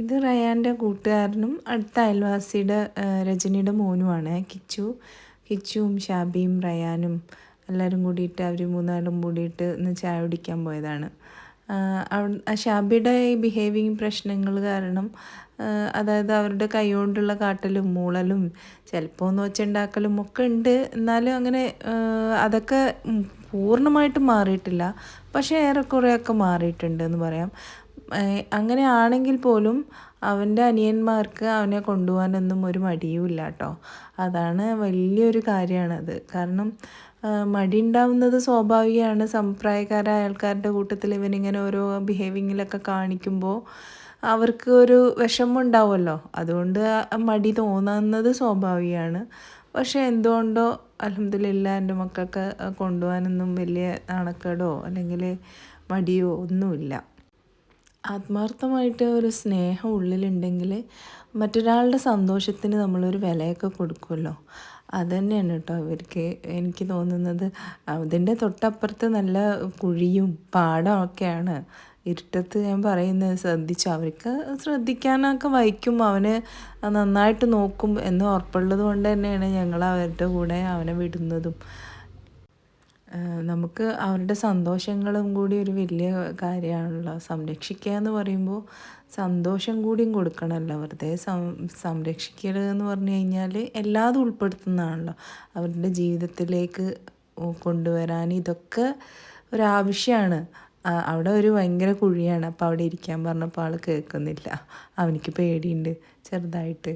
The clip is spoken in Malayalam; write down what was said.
ഇത് റയാന്റെ കൂട്ടുകാരനും അടുത്ത അയൽവാസിയുടെ രജനിയുടെ മോനുമാണ് കിച്ചു. കിച്ചുവും ഷാബിയും റയാനും എല്ലാവരും കൂടിയിട്ട് അവർ മൂന്നാളും കൂടിയിട്ട് ഇന്ന് ചായ കുടിക്കാൻ പോയതാണ്. ഷാബിയുടെ ഈ ബിഹേവിങ് പ്രശ്നങ്ങൾ കാരണം അതായത് അവരുടെ കൈകൊണ്ടുള്ള കാട്ടലും മൂളലും ചിലപ്പോൾ ഒന്ന് വെച്ചുണ്ടാക്കലും ഒക്കെ ഉണ്ട്. എന്നാലും അങ്ങനെ അതൊക്കെ പൂർണമായിട്ടും മാറിയിട്ടില്ല. പക്ഷേ ഏറെക്കുറെയൊക്കെ മാറിയിട്ടുണ്ട് എന്ന് പറയാം. ഏഹ് അങ്ങനെ ആണെങ്കിൽ പോലും അവന്റെ അനിയന്മാർക്ക് അവനെ കൊണ്ടുപോകാനൊന്നും ഒരു മടിയും ഇല്ല കേട്ടോ. അതാണ് വലിയൊരു കാര്യമാണത്. കാരണം മടി ഉണ്ടാവുന്നത് സ്വാഭാവികമാണ്. സമ്പ്രായക്കാരായ ആൾക്കാരുടെ കൂട്ടത്തിൽ ഇവനിങ്ങനെ ഓരോ ബിഹേവിങ്ങിലൊക്കെ കാണിക്കുമ്പോൾ അവർക്ക് ഒരു വിഷമം ഉണ്ടാവുമല്ലോ അതുകൊണ്ട് മടി തോന്നുന്നത് സ്വാഭാവികമാണ്. പക്ഷേ എന്തുകൊണ്ടോ അലഹമില്ല എന്റെ മക്കൾക്ക് കൊണ്ടുപോകാനൊന്നും വലിയ നാണക്കേടോ അല്ലെങ്കിൽ മടിയോ ഒന്നുമില്ല. ആത്മാർത്ഥമായിട്ട് ഒരു സ്നേഹം ഉള്ളിലുണ്ടെങ്കിൽ മറ്റൊരാളുടെ സന്തോഷത്തിന് നമ്മളൊരു വിലയൊക്കെ കൊടുക്കുമല്ലോ അതുതന്നെയാണ് കേട്ടോ ഇവർക്ക് എനിക്ക് തോന്നുന്നത്. അതിന്റെ തൊട്ടപ്പുറത്ത് നല്ല കുഴിയും പാടമൊക്കെയാണ് ഇരുട്ടത്ത് ഞാൻ പറയുന്നത് ശ്രദ്ധിച്ചു അവർക്ക് ശ്രദ്ധിക്കാനൊക്കെ വഹിക്കും. അവന് നന്നായിട്ട് നോക്കും എന്ന് ഉറപ്പുള്ളത് കൊണ്ട് തന്നെയാണ് ഞങ്ങൾ അവരുടെ കൂടെ അവനെ വിടുന്നതും. നമുക്ക് അവരുടെ സന്തോഷങ്ങളും കൂടി ഒരു വലിയ കാര്യമാണല്ലോ. സംരക്ഷിക്കുക എന്ന് പറയുമ്പോൾ സന്തോഷം കൂടിയും കൊടുക്കണമല്ലോ വെറുതെ സംരക്ഷിക്കൽ എന്ന് പറഞ്ഞു കഴിഞ്ഞാൽ എല്ലാതും ഉൾപ്പെടുത്തുന്നതാണല്ലോ. അവരുടെ ജീവിതത്തിലേക്ക് കൊണ്ടുവരാൻ ഇതൊക്കെ ഒരാവശ്യമാണ് അവിടെ ഒരു ഭയങ്കര കുഴിയാണ്. അപ്പോൾ അവിടെ ഇരിക്കാൻ പറഞ്ഞപ്പോൾ ആൾ കേൾക്കുന്നില്ല. അവനിക്ക് പേടിയുണ്ട് ചെറുതായിട്ട്.